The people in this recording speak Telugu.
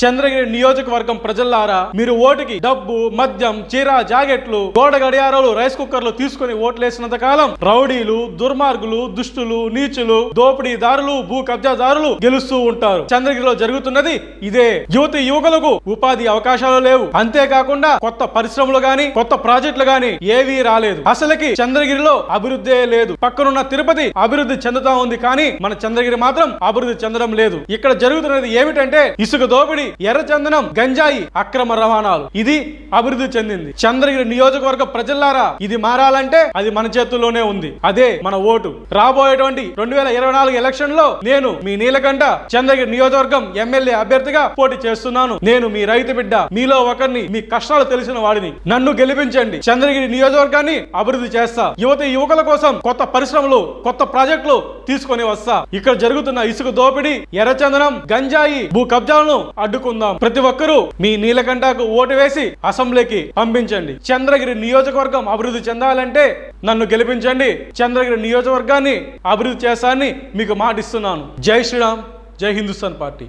చంద్రగిరి నియోజకవర్గం ప్రజల్లారా మీరు ఓటుకి డబ్బు మద్యం చీర జాకెట్లు గోడ గడియారాలు రైస్ కుక్కర్లు తీసుకుని ఓట్లేసినంత కాలం రౌడీలు దుర్మార్గులు దుష్టులు నీచులు దోపిడీదారులు భూ కబ్జాదారులు గెలుస్తూ ఉంటారు. చంద్రగిరిలో జరుగుతున్నది ఇదే. యువతి యువకులకు ఉపాధి అవకాశాలు లేవు. అంతేకాకుండా కొత్త పరిశ్రమలు గాని కొత్త ప్రాజెక్టులు గాని ఏవీ రాలేదు. అసలుకి చంద్రగిరిలో అభివృద్ధి లేదు. పక్కనున్న తిరుపతి అభివృద్ధి చెందుతా ఉంది కానీ మన చంద్రగిరి మాత్రం అభివృద్ధి చెందడం లేదు. ఇక్కడ జరుగుతున్నది ఏమిటంటే ఇసుక దోపిడీ ఎర్రచందనం గంజాయి అక్రమ రవాణాలు. ఇది అభివృద్ధి చెందింది. చంద్రగిరి నియోజకవర్గ ప్రజల్లారా ఇది మారాలంటే అది మన చేతుల్లోనే ఉంది. అదే మన ఓటు. రాబోయేటువంటి రెండు వేల ఇరవై నాలుగు ఎలక్షన్లో నేను మీ నీలకంఠ చంద్రగిరి నియోజకవర్గం ఎమ్మెల్యే అభ్యర్థిగా పోటీ చేస్తున్నాను. నేను మీ రైతు బిడ్డ మీలో ఒకరిని మీ కష్టాలు తెలిసిన వాడిని. నన్ను గెలిపించండి. చంద్రగిరి నియోజకవర్గాన్ని అభివృద్ధి చేస్తా. యువత యువకుల కోసం కొత్త పరిశ్రమలు కొత్త ప్రాజెక్టులు తీసుకొని వస్తా. ఇక్కడ జరుగుతున్న ఇసుక దోపిడీ ఎర్రచందనం గంజాయి భూ కబ్జాలను అడ్డుకుందాం ప్రతి ఒక్కరూ మీ నీలకంఠకు ఓటు వేసి అసెంబ్లీకి పంపించండి. చంద్రగిరి నియోజకవర్గం అభివృద్ధి చెందాలంటే నన్ను గెలిపించండి. చంద్రగిరి నియోజకవర్గాన్ని అభివృద్ధి చేస్తానని మీకు మాటిస్తున్నాను. జై శ్రీరామ్ జై హిందుస్థాన్ పార్టీ.